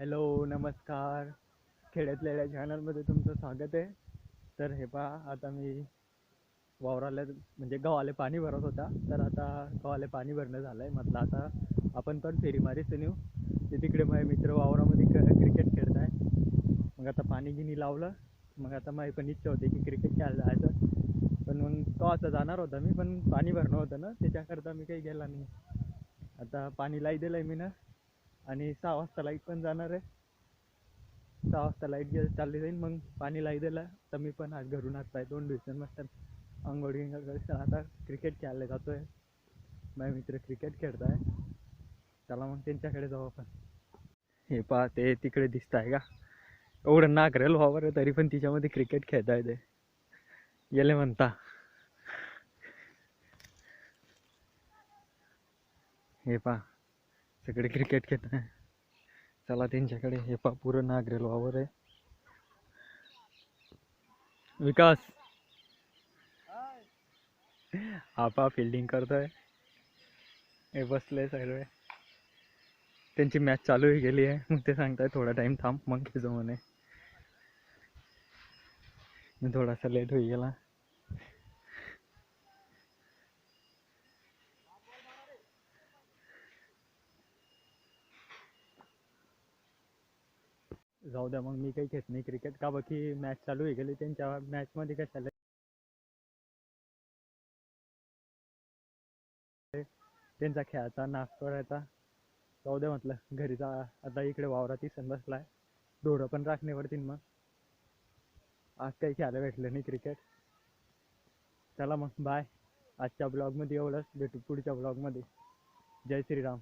Hello नमस्कार. खेड्यात लेड्या चॅनलमध्ये तुमचं स्वागत आहे. तर हे पहा आता मी वावराला म्हणजे गव्हाले पाणी भरत होता. तर आता गव्हाले पाणी भरणं झालं आहे म्हटलं आता आपण पण फेरी मारीच नेऊ. ते तिकडे माझे मित्र वावरामध्ये क क्रिकेट खेळत आहे मग आता पाणी गिनी लावलं. मग आता माझी पण इच्छा होती की क्रिकेट खेळायला जायचं. पण मग तो आता जाणार होता मी पण पाणी भरणं होतं ना. त्याच्याकरता मी काही गेला नाही. आता पाणी लाई दिलं आहे मी ना आणि सहा वाजता लाइट पण जाणार आहे. सहा वाजता लाइट गे चालली जाईल मग पाणी लाई दिलं तर मी पण आज घरून आज पाय दोन दिवसां मस्त अंघोळ गिंघोळ आता क्रिकेट खेळायला जातोय. माझे मित्र क्रिकेट खेळत आहे. चला मग त्यांच्याकडे जाऊ आपण. हे पहा ते तिकडे दिसत आहे का? एवढं नागरेल वावर तरी पण तिच्यामध्ये क्रिकेट खेळता येते गेले म्हणता. हे पहा. सगळे क्रिकेट खेळत आहे. चला त्यांच्याकडे हे पा पुरं नागरेल वावर आहे. विकास. आपा फिल्डिंग करतोय. हे बसले सगळे. त्यांची मॅच चालू गेली आहे. मग ते सांगताय थोडा टाइम थांब मग खेळतो म्हणे. मी थोडासा लेट होई गेला. जाऊ द्या मग मी काही घेत नाही क्रिकेट का बाकी मॅच चालू आहे गेली त्यांच्या मॅचमध्ये काय त्यांचा खेळाचा नाश करायचा. जाऊ द्या म्हटलं घरी जा आता इकडे वावरात सण बसलाय. ढोरं पण राखणे पडतील मग. आज काही खेळायला भेटलं नाही क्रिकेट चला मग बाय आजच्या ब्लॉगमध्ये एवढंच. भेटू पुढच्या ब्लॉगमध्ये जय श्रीराम.